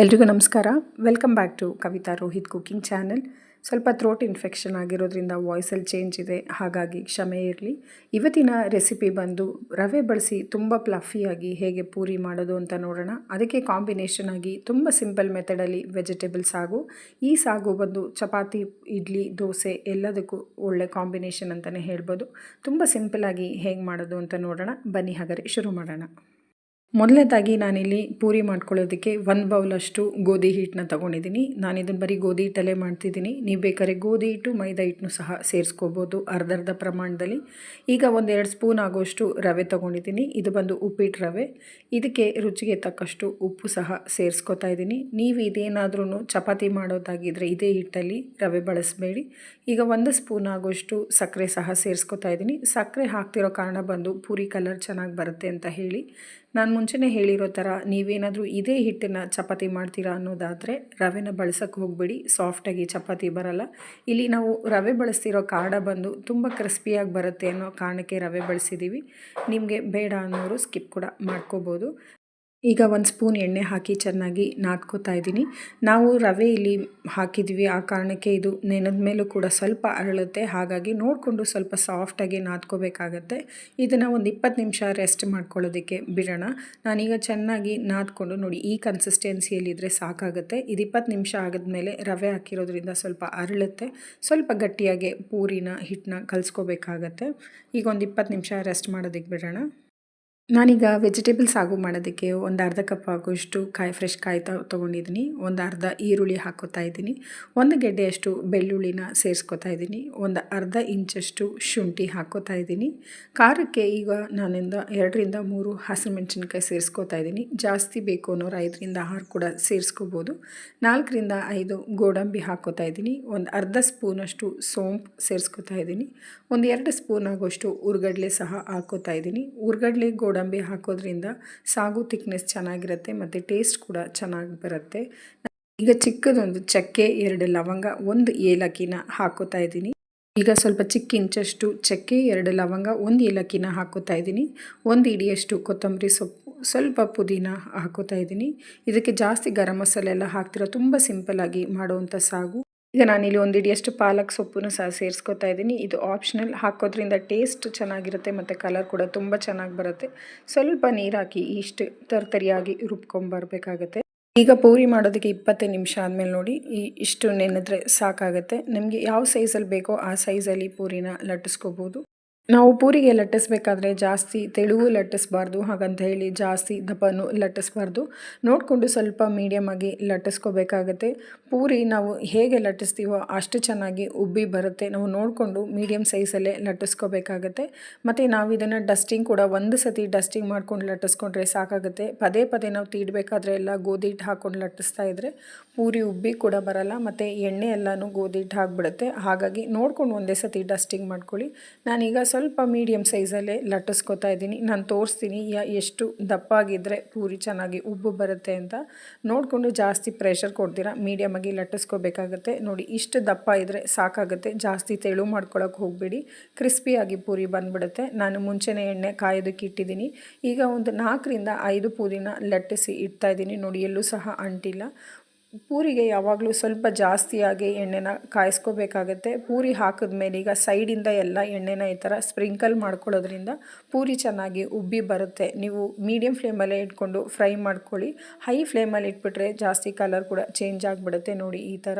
ಎಲ್ರಿಗೂ ನಮಸ್ಕಾರ. Welcome back to Kavitha Rohith cooking channel ಸ್ವಲ್ಪ ಥ್ರೋಟ್ ಇನ್ಫೆಕ್ಷನ್ ಆಗಿರೋದ್ರಿಂದ ವಾಯ್ಸಲ್ಲಿ ಚೇಂಜ್ ಇದೆ, ಹಾಗಾಗಿ ಕ್ಷಮೆ ಇರಲಿ. ಇವತ್ತಿನ ರೆಸಿಪಿ ಬಂದು ರವೆ ಬಳಸಿ ತುಂಬ ಪ್ಲಫಿಯಾಗಿ ಹೇಗೆ ಪೂರಿ ಮಾಡೋದು ಅಂತ ನೋಡೋಣ. ಅದಕ್ಕೆ ಕಾಂಬಿನೇಷನ್ ಆಗಿ ತುಂಬ ಸಿಂಪಲ್ ಮೆಥಡಲ್ಲಿ ವೆಜಿಟೇಬಲ್ ಸಾಗು. ಈ ಸಾಗು ಬಂದು ಚಪಾತಿ, ಇಡ್ಲಿ, ದೋಸೆ ಎಲ್ಲದಕ್ಕೂ ಒಳ್ಳೆ ಕಾಂಬಿನೇಷನ್ ಅಂತಲೇ ಹೇಳ್ಬೋದು. ತುಂಬ ಸಿಂಪಲ್ಲಾಗಿ ಹೇಗೆ ಮಾಡೋದು ಅಂತ ನೋಡೋಣ. ಬನ್ನಿ ಹಾಗಾದರೆ ಶುರು ಮಾಡೋಣ. ಮೊದಲನೇದಾಗಿ ನಾನಿಲ್ಲಿ ಪೂರಿ ಮಾಡ್ಕೊಳ್ಳೋದಕ್ಕೆ ಒಂದು ಬೌಲಷ್ಟು ಗೋಧಿ ಹಿಟ್ಟನ್ನ ತೊಗೊಂಡಿದ್ದೀನಿ. ನಾನು ಇದನ್ನು ಬರೀ ಗೋಧಿ ಹಿಟ್ಟಲ್ಲೇ ಮಾಡ್ತಿದ್ದೀನಿ. ನೀವು ಬೇಕಾದ್ರೆ ಗೋಧಿ ಹಿಟ್ಟು, ಮೈದಾ ಹಿಟ್ಟನ್ನು ಸಹ ಸೇರಿಸ್ಕೋಬೋದು ಅರ್ಧ ಅರ್ಧ ಪ್ರಮಾಣದಲ್ಲಿ. ಈಗ ಒಂದೆರಡು ಸ್ಪೂನ್ ಆಗೋಷ್ಟು ರವೆ ತೊಗೊಂಡಿದ್ದೀನಿ. ಇದು ಬಂದು ಉಪ್ಪಿಟ್ಟು ರವೆ. ಇದಕ್ಕೆ ರುಚಿಗೆ ತಕ್ಕಷ್ಟು ಉಪ್ಪು ಸಹ ಸೇರಿಸ್ಕೊತಾ ಇದ್ದೀನಿ. ನೀವು ಇದೇನಾದ್ರೂ ಚಪಾತಿ ಮಾಡೋದಾಗಿದ್ದರೆ ಇದೇ ಹಿಟ್ಟಲ್ಲಿ ರವೆ ಬಳಸಬೇಡಿ. ಈಗ ಒಂದು ಸ್ಪೂನ್ ಆಗೋಷ್ಟು ಸಕ್ಕರೆ ಸಹ ಸೇರಿಸ್ಕೊತಾ ಇದ್ದೀನಿ. ಸಕ್ಕರೆ ಹಾಕ್ತಿರೋ ಕಾರಣ ಬಂದು ಪೂರಿ ಕಲರ್ ಚೆನ್ನಾಗಿ ಬರುತ್ತೆ ಅಂತ ಹೇಳಿ. ನಾನು ಮುಂಚೆನೇ ಹೇಳಿರೋ ಥರ ನೀವೇನಾದರೂ ಇದೇ ಹಿಟ್ಟನ್ನು ಚಪಾತಿ ಮಾಡ್ತೀರಾ ಅನ್ನೋದಾದರೆ ರವೆನ ಬಳಸೋಕ್ಕೆ ಹೋಗಬೇಡಿ. ಸಾಫ್ಟಾಗಿ ಚಪಾತಿ ಬರಲ್ಲ. ಇಲ್ಲಿ ನಾವು ರವೆ ಬಳಸ್ತಿರೋ ಕಾಡ ಬಂದು ತುಂಬ ಕ್ರಿಸ್ಪಿಯಾಗಿ ಬರುತ್ತೆ ಅನ್ನೋ ಕಾರಣಕ್ಕೆ ರವೆ ಬಳಸಿದ್ದೀವಿ ನಿಮಗೆ ಬೇಡ ಅನ್ನೋರು ಸ್ಕಿಪ್ ಕೂಡ ಮಾಡ್ಕೋಬೋದು. ಈಗ ಒಂದು ಸ್ಪೂನ್ ಎಣ್ಣೆ ಹಾಕಿ ಚೆನ್ನಾಗಿ ನಾದ್ಕೋತಾ ಇದ್ದೀನಿ. ನಾವು ರವೆ ಇಲ್ಲಿ ಹಾಕಿದ್ವಿ, ಆ ಕಾರಣಕ್ಕೆ ಇದು ನೆನೆದ ಮೇಲೂ ಕೂಡ ಸ್ವಲ್ಪ ಅರಳುತ್ತೆ. ಹಾಗಾಗಿ ನೋಡಿಕೊಂಡು ಸ್ವಲ್ಪ ಸಾಫ್ಟಾಗಿ ನಾದ್ಕೋಬೇಕಾಗತ್ತೆ. ಇದನ್ನು ಒಂದು ಇಪ್ಪತ್ತು ನಿಮಿಷ ರೆಸ್ಟ್ ಮಾಡ್ಕೊಳ್ಳೋದಕ್ಕೆ ಬಿಡೋಣ. ನಾನೀಗ ಚೆನ್ನಾಗಿ ನಾದ್ಕೊಂಡು ನೋಡಿ, ಈ ಕನ್ಸಿಸ್ಟೆನ್ಸಿಯಲ್ಲಿದ್ದರೆ ಸಾಕಾಗುತ್ತೆ. ಇದು ಇಪ್ಪತ್ತು ನಿಮಿಷ ಆದಮೇಲೆ ರವೆ ಹಾಕಿರೋದ್ರಿಂದ ಸ್ವಲ್ಪ ಅರಳುತ್ತೆ. ಸ್ವಲ್ಪ ಗಟ್ಟಿಯಾಗಿ ಪೂರಿನ ಹಿಟ್ಟನ್ನ ಕಲಿಸ್ಕೋಬೇಕಾಗತ್ತೆ. ಈಗ ಒಂದು ಇಪ್ಪತ್ತು ನಿಮಿಷ ರೆಸ್ಟ್ ಮಾಡೋದಕ್ಕೆ ಬಿಡೋಣ. ನಾನೀಗ ವೆಜಿಟೇಬಲ್ ಸಾಗು ಮಾಡೋದಕ್ಕೆ ಒಂದು ಅರ್ಧ ಕಪ್ ಆಗೋಷ್ಟು ಕಾಯಿ, ಫ್ರೆಶ್ ಕಾಯಿ ತೊಗೊಂಡಿದ್ದೀನಿ. ಒಂದು ಅರ್ಧ ಈರುಳ್ಳಿ ಹಾಕೋತಾ ಇದ್ದೀನಿ. ಒಂದು ಗೆಡ್ಡೆಯಷ್ಟು ಬೆಳ್ಳುಳ್ಳಿನ ಸೇರಿಸ್ಕೊತಾ ಇದ್ದೀನಿ. ಒಂದು ಅರ್ಧ ಇಂಚಷ್ಟು ಶುಂಠಿ ಹಾಕೋತಾ ಇದ್ದೀನಿ. ಖಾರಕ್ಕೆ ಈಗ ನಾನಿಂದ ಎರಡರಿಂದ ಮೂರು ಹಸಿಮೆಣಸಿನ್ಕಾಯಿ ಸೇರಿಸ್ಕೊತಾ ಇದ್ದೀನಿ. ಜಾಸ್ತಿ ಬೇಕು ಅನ್ನೋರು ಐದರಿಂದ ಆರು ಕೂಡ ಸೇರಿಸ್ಕೋಬೋದು. ನಾಲ್ಕರಿಂದ ಐದು ಗೋಡಂಬಿ ಹಾಕೋತಾ ಇದ್ದೀನಿ. ಒಂದು ಅರ್ಧ ಸ್ಪೂನಷ್ಟು ಸೋಂಪು ಸೇರಿಸ್ಕೊತಾ ಇದ್ದೀನಿ. ಒಂದು ಎರಡು ಸ್ಪೂನ್ ಆಗೋಷ್ಟು ಉರ್ಗಡ್ಲೆ ಸಹ ಹಾಕೋತಾ ಇದ್ದೀನಿ. ಉರ್ಗಡ್ಲೆ, ಗೋಡಂಬಿ ಹಾಕೋದ್ರಿಂದ ಸಾಗು ತಿಕ್ನೆಸ್ ಚೆನ್ನಾಗಿರುತ್ತೆ ಮತ್ತು ಟೇಸ್ಟ್ ಕೂಡ ಚೆನ್ನಾಗಿ ಬರುತ್ತೆ. ಈಗ ಚಿಕ್ಕದೊಂದು ಚಕ್ಕೆ, ಎರಡು ಲವಂಗ, ಒಂದು ಏಲಕ್ಕಿನ ಹಾಕೋತಾ ಇದ್ದೀನಿ. ಈಗ ಸ್ವಲ್ಪ ಚಿಕ್ಕ ಇಂಚಷ್ಟು ಚಕ್ಕೆ, ಎರಡು ಲವಂಗ, ಒಂದು ಏಲಕ್ಕಿನ ಹಾಕೋತಾ ಇದ್ದೀನಿ. ಒಂದು ಇಡಿಯಷ್ಟು ಕೊತ್ತಂಬರಿ ಸೊಪ್ಪು, ಸ್ವಲ್ಪ ಪುದೀನ ಹಾಕೋತಾ ಇದ್ದೀನಿ. ಇದಕ್ಕೆ ಜಾಸ್ತಿ ಗರಂ ಮಸಾಲೆ ಎಲ್ಲ ಹಾಕ್ತಿರೋ, ತುಂಬ ಸಿಂಪಲ್ಲಾಗಿ ಮಾಡುವಂಥ ಸಾಗು. ಈಗ ನಾನಿಲ್ಲಿ ಒಂದು ಇಡಿಯಷ್ಟು ಪಾಲಕ್ ಸೊಪ್ಪನ್ನು ಸಹ ಸೇರಿಸ್ಕೊತಾ ಇದ್ದೀನಿ. ಇದು ಆಪ್ಷನಲ್ ಹಾಕೋದ್ರಿಂದ ಟೇಸ್ಟ್ ಚೆನ್ನಾಗಿರುತ್ತೆ ಮತ್ತು ಕಲರ್ ಕೂಡ ತುಂಬ ಚೆನ್ನಾಗಿ ಬರುತ್ತೆ. ಸ್ವಲ್ಪ ನೀರು ಹಾಕಿ ಇಷ್ಟು ತರ್ತರಿಯಾಗಿ ರುಬ್ಕೊಂಬರ್ಬೇಕಾಗತ್ತೆ. ಈಗ ಪೂರಿ ಮಾಡೋದಕ್ಕೆ ಇಪ್ಪತ್ತೈದು ನಿಮಿಷ ಆದಮೇಲೆ ನೋಡಿ, ಈ ಇಷ್ಟು ನೆನೆದ್ರೆ ಸಾಕಾಗುತ್ತೆ. ನಿಮಗೆ ಯಾವ ಸೈಜಲ್ಲಿ ಬೇಕೋ ಆ ಸೈಜಲ್ಲಿ ಪೂರಿನ ಲಟ್ಟಿಸ್ಕೋಬೋದು. ನಾವು ಪೂರಿಗೆ ಲಟ್ಟಿಸ್ಬೇಕಾದ್ರೆ ಜಾಸ್ತಿ ತೆಳುವು ಲಟ್ಟಿಸ್ಬಾರ್ದು, ಹಾಗಂತ ಹೇಳಿ ಜಾಸ್ತಿ ದಪ್ಪನೂ ಲಟ್ಟಿಸ್ಬಾರ್ದು. ನೋಡಿಕೊಂಡು ಸ್ವಲ್ಪ ಮೀಡಿಯಮ್ ಆಗಿ ಲಟ್ಟಿಸ್ಕೋಬೇಕಾಗತ್ತೆ. ಪೂರಿ ನಾವು ಹೇಗೆ ಲಟ್ಟಿಸ್ತೀವೋ ಅಷ್ಟು ಚೆನ್ನಾಗಿ ಉಬ್ಬಿ ಬರುತ್ತೆ. ನಾವು ನೋಡಿಕೊಂಡು ಮೀಡಿಯಮ್ ಸೈಜಲ್ಲೇ ಲಟ್ಟಿಸ್ಕೋಬೇಕಾಗತ್ತೆ. ಮತ್ತು ನಾವು ಇದನ್ನು ಡಸ್ಟಿಂಗ್ ಕೂಡ ಒಂದು ಸತಿ ಡಸ್ಟಿಂಗ್ ಮಾಡ್ಕೊಂಡು ಲಟ್ಟಿಸ್ಕೊಂಡ್ರೆ ಸಾಕಾಗುತ್ತೆ. ಪದೇ ಪದೇ ನಾವು ತೀಡಬೇಕಾದ್ರೆ ಎಲ್ಲ ಗೋಧಿ ಹಿಟ್ಟು ಹಾಕ್ಕೊಂಡು ಲಟ್ಟಿಸ್ತಾ ಇದ್ದರೆ ಪೂರಿ ಉಬ್ಬಿ ಕೂಡ ಬರಲ್ಲ. ಮತ್ತು ಎಣ್ಣೆ ಎಲ್ಲನೂ ಗೋಧಿ ಹಿಟ್ಟು ಹಾಕ್ಬಿಡುತ್ತೆ. ಹಾಗಾಗಿ ನೋಡ್ಕೊಂಡು ಒಂದೇ ಸತಿ ಡಸ್ಟಿಂಗ್ ಮಾಡ್ಕೊಳ್ಳಿ. ನಾನೀಗ ಸ್ವಲ್ಪ ಮೀಡಿಯಮ್ ಸೈಜಲ್ಲೇ ಲಟ್ಟಿಸ್ಕೊತಾ ಇದ್ದೀನಿ. ನಾನು ತೋರಿಸ್ತೀನಿ. ಎಷ್ಟು ದಪ್ಪಾಗಿದ್ದರೆ ಪೂರಿ ಚೆನ್ನಾಗಿ ಉಬ್ಬು ಬರುತ್ತೆ ಅಂತ ನೋಡಿಕೊಂಡು ಜಾಸ್ತಿ ಪ್ರೆಷರ್ ಕೊಡ್ತೀರಾ? ಮೀಡಿಯಮಾಗಿ ಲಟ್ಟಿಸ್ಕೋಬೇಕಾಗತ್ತೆ. ನೋಡಿ, ಇಷ್ಟು ದಪ್ಪ ಇದ್ದರೆ ಸಾಕಾಗುತ್ತೆ. ಜಾಸ್ತಿ ತೆಳು ಮಾಡ್ಕೊಳಕ್ಕೆ ಹೋಗಬೇಡಿ. ಕ್ರಿಸ್ಪಿಯಾಗಿ ಪೂರಿ ಬಂದುಬಿಡುತ್ತೆ. ನಾನು ಮುಂಚೆನೇ ಎಣ್ಣೆ ಕಾಯೋದಕ್ಕೆ ಇಟ್ಟಿದ್ದೀನಿ. ಈಗ ಒಂದು ನಾಲ್ಕರಿಂದ ಐದು ಪೂರಿನ ಲಟ್ಟಿಸಿ ಇಡ್ತಾ ಇದ್ದೀನಿ. ನೋಡಿ, ಎಲ್ಲೂ ಸಹ ಅಂಟಿಲ್ಲ. ಪೂರಿಗೆ ಯಾವಾಗಲೂ ಸ್ವಲ್ಪ ಜಾಸ್ತಿಯಾಗಿ ಎಣ್ಣೆನ ಕಾಯಿಸ್ಕೋಬೇಕಾಗತ್ತೆ. ಪೂರಿ ಹಾಕಿದ ಮೇಲೆ ಈಗ ಸೈಡಿಂದ ಎಲ್ಲ ಎಣ್ಣೆನ ಈ ಥರ ಸ್ಪ್ರಿಂಕಲ್ ಮಾಡ್ಕೊಳ್ಳೋದ್ರಿಂದ ಪೂರಿ ಚೆನ್ನಾಗಿ ಉಬ್ಬಿ ಬರುತ್ತೆ. ನೀವು ಮೀಡಿಯಮ್ ಫ್ಲೇಮಲ್ಲೇ ಇಟ್ಕೊಂಡು ಫ್ರೈ ಮಾಡ್ಕೊಳ್ಳಿ. ಹೈ ಫ್ಲೇಮಲ್ಲಿ ಇಟ್ಬಿಟ್ರೆ ಜಾಸ್ತಿ ಕಲರ್ ಕೂಡ ಚೇಂಜ್ ಆಗಿಬಿಡುತ್ತೆ ನೋಡಿ ಈ ಥರ.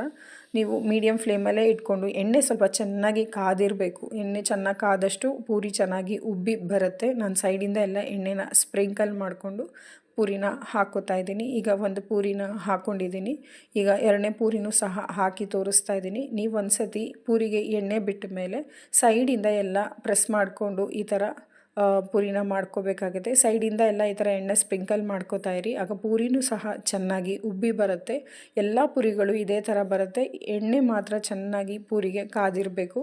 ನೀವು ಮೀಡಿಯಮ್ ಫ್ಲೇಮಲ್ಲೇ ಇಟ್ಕೊಂಡು ಎಣ್ಣೆ ಸ್ವಲ್ಪ ಚೆನ್ನಾಗಿ ಕಾದಿರಬೇಕು. ಎಣ್ಣೆ ಚೆನ್ನಾಗಿ ಕಾದಷ್ಟು ಪೂರಿ ಚೆನ್ನಾಗಿ ಉಬ್ಬಿ ಬರುತ್ತೆ. ನಾನು ಸೈಡಿಂದ ಎಲ್ಲ ಎಣ್ಣೆನ ಸ್ಪ್ರಿಂಕಲ್ ಮಾಡಿಕೊಂಡು ಪೂರಿನ ಹಾಕೋತಾ ಇದ್ದೀನಿ. ಈಗ ಒಂದು ಪೂರಿನ ಹಾಕ್ಕೊಂಡಿದ್ದೀನಿ ಈಗ ಎರಡನೇ ಪೂರಿನೂ ಸಹ ಹಾಕಿ ತೋರಿಸ್ತಾ ಇದ್ದೀನಿ. ನೀವು ಒಂದು ಸತಿ ಪೂರಿಗೆ ಎಣ್ಣೆ ಬಿಟ್ಟ ಮೇಲೆ ಸೈಡಿಂದ ಎಲ್ಲ ಪ್ರೆಸ್ ಮಾಡಿಕೊಂಡು ಈ ಥರ ಪೂರಿನ ಮಾಡ್ಕೋಬೇಕಾಗುತ್ತೆ. ಸೈಡಿಂದ ಎಲ್ಲ ಈ ಥರ ಎಣ್ಣೆ ಸ್ಪ್ರಿಂಕಲ್ ಮಾಡ್ಕೋತಾ ಇರಿ. ಆಗ ಪೂರಿನೂ ಸಹ ಚೆನ್ನಾಗಿ ಉಬ್ಬಿ ಬರುತ್ತೆ. ಎಲ್ಲ ಪೂರಿಗಳು ಇದೇ ಥರ ಬರುತ್ತೆ. ಎಣ್ಣೆ ಮಾತ್ರ ಚೆನ್ನಾಗಿ ಪೂರಿಗೆ ಕಾದಿರಬೇಕು.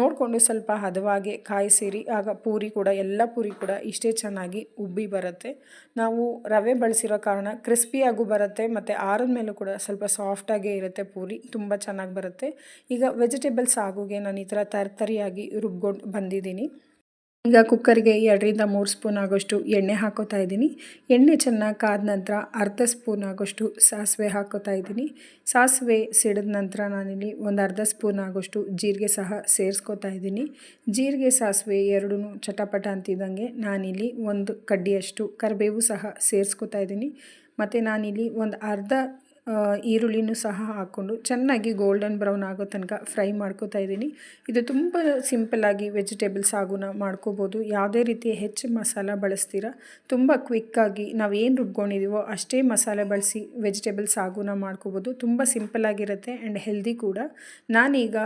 ನೋಡಿಕೊಂಡು ಸ್ವಲ್ಪ ಹದವಾಗಿ ಕಾಯಿಸಿರಿ. ಆಗ ಪೂರಿ ಕೂಡ, ಎಲ್ಲ ಪೂರಿ ಕೂಡ ಇಷ್ಟೇ ಚೆನ್ನಾಗಿ ಉಬ್ಬಿ ಬರುತ್ತೆ. ನಾವು ರವೆ ಬಳಸಿರೋ ಕಾರಣ ಕ್ರಿಸ್ಪಿಯಾಗೂ ಬರುತ್ತೆ. ಮತ್ತು ಆರದ ಮೇಲೂ ಕೂಡ ಸ್ವಲ್ಪ ಸಾಫ್ಟಾಗೇ ಇರುತ್ತೆ ಪೂರಿ. ತುಂಬ ಚೆನ್ನಾಗಿ ಬರುತ್ತೆ. ಈಗ ವೆಜಿಟೇಬಲ್ಸ್ ಆಗುಗೆ ನಾನು ಈ ಥರ ತರ್ತರಿಯಾಗಿ ರುಬ್ಕೊಂಡು ಬಂದಿದ್ದೀನಿ. ಈಗ ಕುಕ್ಕರ್ಗೆ ಎರಡರಿಂದ ಮೂರು ಸ್ಪೂನ್ ಆಗೋಷ್ಟು ಎಣ್ಣೆ ಹಾಕೋತಾ ಇದ್ದೀನಿ. ಎಣ್ಣೆ ಚೆನ್ನಾಗಿ ಕಾದ ನಂತರ ಅರ್ಧ ಸ್ಪೂನ್ ಆಗೋಷ್ಟು ಸಾಸಿವೆ ಹಾಕೋತಾ ಇದ್ದೀನಿ. ಸಾಸಿವೆ ಸಿಡಿದ ನಂತರ ನಾನಿಲ್ಲಿ ಒಂದು ಅರ್ಧ ಸ್ಪೂನ್ ಆಗೋಷ್ಟು ಜೀರಿಗೆ ಸಹ ಸೇರಿಸ್ಕೋತಾ ಇದ್ದೀನಿ. ಜೀರಿಗೆ, ಸಾಸಿವೆ ಎರಡೂ ಚಟಪಟ ಅಂತಿದ್ದಂಗೆ ನಾನಿಲ್ಲಿ ಒಂದು ಕಡ್ಡಿಯಷ್ಟು ಕರಿಬೇವು ಸಹ ಸೇರಿಸ್ಕೋತಾ ಇದ್ದೀನಿ. ಮತ್ತು ನಾನಿಲ್ಲಿ ಒಂದು ಅರ್ಧ ಈರುಳ್ಳಿನೂ ಸಹ ಹಾಕ್ಕೊಂಡು ಚೆನ್ನಾಗಿ ಗೋಲ್ಡನ್ ಬ್ರೌನ್ ಆಗೋ ತನಕ ಫ್ರೈ ಮಾಡ್ಕೋತಾ ಇದ್ದೀನಿ. ಇದು ತುಂಬ ಸಿಂಪಲ್ಲಾಗಿ ವೆಜಿಟೇಬಲ್ ಸಾಗುನ ಮಾಡ್ಕೋಬೋದು. ಯಾವುದೇ ರೀತಿ ಹೆಚ್ಚು ಮಸಾಲ ಬಳಸ್ತೀರ, ತುಂಬ ಕ್ವಿಕ್ಕಾಗಿ ನಾವು ಏನು ರುಬ್ಕೊಂಡಿದ್ದೀವೋ ಅಷ್ಟೇ ಮಸಾಲೆ ಬಳಸಿ ವೆಜಿಟೇಬಲ್ ಸಾಗುನ ಮಾಡ್ಕೋಬೋದು. ತುಂಬ ಸಿಂಪಲ್ಲಾಗಿರುತ್ತೆ ಆ್ಯಂಡ್ ಹೆಲ್ದಿ ಕೂಡ. ನಾನೀಗ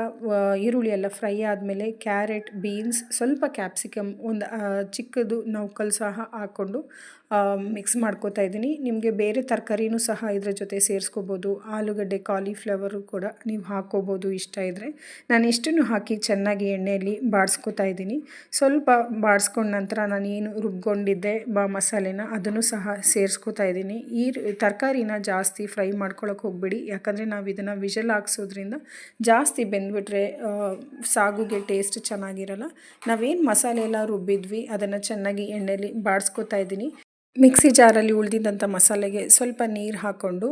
ಈರುಳ್ಳಿ ಎಲ್ಲ ಫ್ರೈ ಆದಮೇಲೆ ಕ್ಯಾರೆಟ್ ಬೀನ್ಸ್ ಸ್ವಲ್ಪ ಕ್ಯಾಪ್ಸಿಕಮ್ ಒಂದು ಚಿಕ್ಕದು ನೌಕಲ್ ಸಹ ಹಾಕ್ಕೊಂಡು ಮಿಕ್ಸ್ ಮಾಡ್ಕೋತಾ ಇದ್ದೀನಿ. ನಿಮಗೆ ಬೇರೆ ತರಕಾರಿನೂ ಸಹ ಇದರ ಜೊತೆ ಸೇರಿಸ್ಕೋಬೋದು. ಆಲೂಗಡ್ಡೆ ಕಾಲಿಫ್ಲವರು ಕೂಡ ನೀವು ಹಾಕ್ಕೋಬೋದು ಇಷ್ಟ ಇದ್ದರೆ ನಾನು ಇಷ್ಟನ್ನು ಹಾಕಿ ಚೆನ್ನಾಗಿ ಎಣ್ಣೆಯಲ್ಲಿ ಬಾಡಿಸ್ಕೋತಾ ಇದ್ದೀನಿ. ಸ್ವಲ್ಪ ಬಾಡಿಸ್ಕೊಂಡ ನಂತರ ನಾನು ಏನು ರುಬ್ಕೊಂಡಿದ್ದೆ ಬಾ ಮಸಾಲೆನ ಅದನ್ನು ಸಹ ಸೇರಿಸ್ಕೋತಾ ಇದ್ದೀನಿ. ಈ ತರಕಾರಿನ ಜಾಸ್ತಿ ಫ್ರೈ ಮಾಡ್ಕೊಳಕ್ಕೆ ಹೋಗಬೇಡಿ. ಯಾಕಂದರೆ ನಾವು ಇದನ್ನು ವಿಷಲ್ ಹಾಕ್ಸೋದ್ರಿಂದ ಜಾಸ್ತಿ ಬೆಂದ್ಬಿಟ್ರೆ ಸಾಗುಗೆ ಟೇಸ್ಟ್ ಚೆನ್ನಾಗಿರಲ್ಲ. ನಾವೇನು ಮಸಾಲೆ ಎಲ್ಲ ರುಬ್ಬಿದ್ವಿ, ಅದನ್ನು ಚೆನ್ನಾಗಿ ಎಣ್ಣೆಯಲ್ಲಿ ಬಾಡಿಸ್ಕೋತಾ ಇದ್ದೀನಿ. ಮಿಕ್ಸಿ ಜಾರಲ್ಲಿ ಉಳಿದಿದ್ದಂಥ ಮಸಾಲೆಗೆ ಸ್ವಲ್ಪ ನೀರು ಹಾಕ್ಕೊಂಡು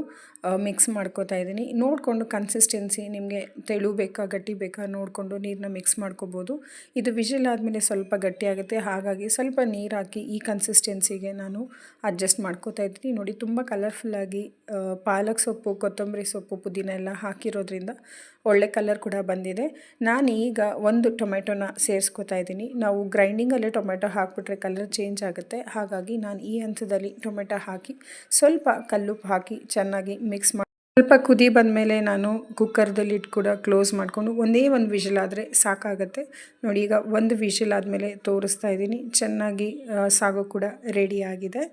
ಮಿಕ್ಸ್ ಮಾಡ್ಕೋತಾ ಇದ್ದೀನಿ. ನೋಡಿಕೊಂಡು ಕನ್ಸಿಸ್ಟೆನ್ಸಿ ನಿಮಗೆ ತೆಳು ಬೇಕಾ, ಗಟ್ಟಿ ಬೇಕಾ ನೋಡಿಕೊಂಡು ನೀರನ್ನ ಮಿಕ್ಸ್ ಮಾಡ್ಕೋಬೋದು. ಇದು ವಿಷಲ್ ಆದಮೇಲೆ ಸ್ವಲ್ಪ ಗಟ್ಟಿಯಾಗುತ್ತೆ ಹಾಗಾಗಿ ಸ್ವಲ್ಪ ನೀರು ಹಾಕಿ ಈ ಕನ್ಸಿಸ್ಟೆನ್ಸಿಗೆ ನಾನು ಅಡ್ಜಸ್ಟ್ ಮಾಡ್ಕೋತಾ ಇದ್ದೀನಿ. ನೋಡಿ, ತುಂಬ ಕಲರ್ಫುಲ್ಲಾಗಿ ಪಾಲಕ್ ಸೊಪ್ಪು, ಕೊತ್ತಂಬರಿ ಸೊಪ್ಪು, ಪುದೀನ ಎಲ್ಲ ಹಾಕಿರೋದ್ರಿಂದ ಒಳ್ಳೆ ಕಲರ್ ಕೂಡ ಬಂದಿದೆ. ನಾನು ಈಗ ಒಂದು ಟೊಮೆಟೊನ ಸೇರಿಸ್ಕೋತಾ ಇದ್ದೀನಿ. ನಾವು ಗ್ರೈಂಡಿಂಗಲ್ಲೇ ಟೊಮೆಟೊ ಹಾಕಿಬಿಟ್ರೆ ಕಲರ್ ಚೇಂಜ್ ಆಗುತ್ತೆ. ಹಾಗಾಗಿ ನಾನು ಈ ಹಂತದಲ್ಲಿ ಟೊಮೆಟೊ ಹಾಕಿ, ಸ್ವಲ್ಪ ಕಲ್ಲುಪ್ಪು ಹಾಕಿ ಚೆನ್ನಾಗಿ ಮಿಕ್ಸ್ ಮಾಡಿ, ಸ್ವಲ್ಪ ಕುದಿ ಬಂದಮೇಲೆ ನಾನು ಕುಕ್ಕರ್ದಲ್ಲಿ ಇಟ್ಟು ಕೂಡ ಕ್ಲೋಸ್ ಮಾಡಿಕೊಂಡು ಒಂದೇ ಒಂದು ವಿಷಲ್ ಆದರೆ ಸಾಕಾಗುತ್ತೆ. ನೋಡಿ ಈಗ ಒಂದು ವಿಷಲ್ ಆದಮೇಲೆ ತೋರಿಸ್ತಾ ಇದ್ದೀನಿ. ಚೆನ್ನಾಗಿ ಸಾಗು ಕೂಡ ರೆಡಿ ಆಗಿದೆ.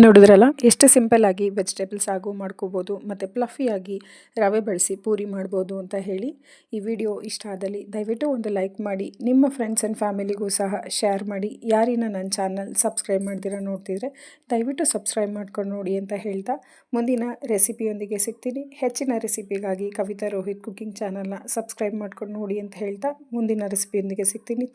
ನೋಡಿದ್ರಲ್ಲ? ಎಷ್ಟು ಸಿಂಪಲ್ಲಾಗಿ ವೆಜಿಟೇಬಲ್ಸ್ ಸಾಗು ಮಾಡ್ಕೋಬೋದು, ಮತ್ತು ಪ್ಲಫಿಯಾಗಿ ರವೆ ಬಳಸಿ ಪೂರಿ ಮಾಡ್ಬೋದು ಅಂತ ಹೇಳಿ ಈ ವಿಡಿಯೋ ಇಷ್ಟ ಆದಲ್ಲಿ ದಯವಿಟ್ಟು ಒಂದು ಲೈಕ್ ಮಾಡಿ, ನಿಮ್ಮ ಫ್ರೆಂಡ್ಸ್ ಆ್ಯಂಡ್ ಫ್ಯಾಮಿಲಿಗೂ ಸಹ ಶೇರ್ ಮಾಡಿ. ಯಾರಿನ ನನ್ನ ಚಾನಲ್ ಸಬ್ಸ್ಕ್ರೈಬ್ ಮಾಡ್ದಿರ ನೋಡ್ತಿದ್ರೆ ದಯವಿಟ್ಟು ಸಬ್ಸ್ಕ್ರೈಬ್ ಮಾಡ್ಕೊಂಡು ನೋಡಿ ಅಂತ ಹೇಳ್ತಾ ಮುಂದಿನ ರೆಸಿಪಿಯೊಂದಿಗೆ ಸಿಗ್ತೀನಿ. ಹೆಚ್ಚಿನ ರೆಸಿಪಿಗಾಗಿ ಕವಿತಾ ರೋಹಿತ್ ಕುಕಿಂಗ್ ಚಾನಲ್ನ ಸಬ್ಸ್ಕ್ರೈಬ್ ಮಾಡ್ಕೊಂಡು ನೋಡಿ ಅಂತ ಹೇಳ್ತಾ ಮುಂದಿನ ರೆಸಿಪಿಯೊಂದಿಗೆ ಸಿಗ್ತೀನಿ.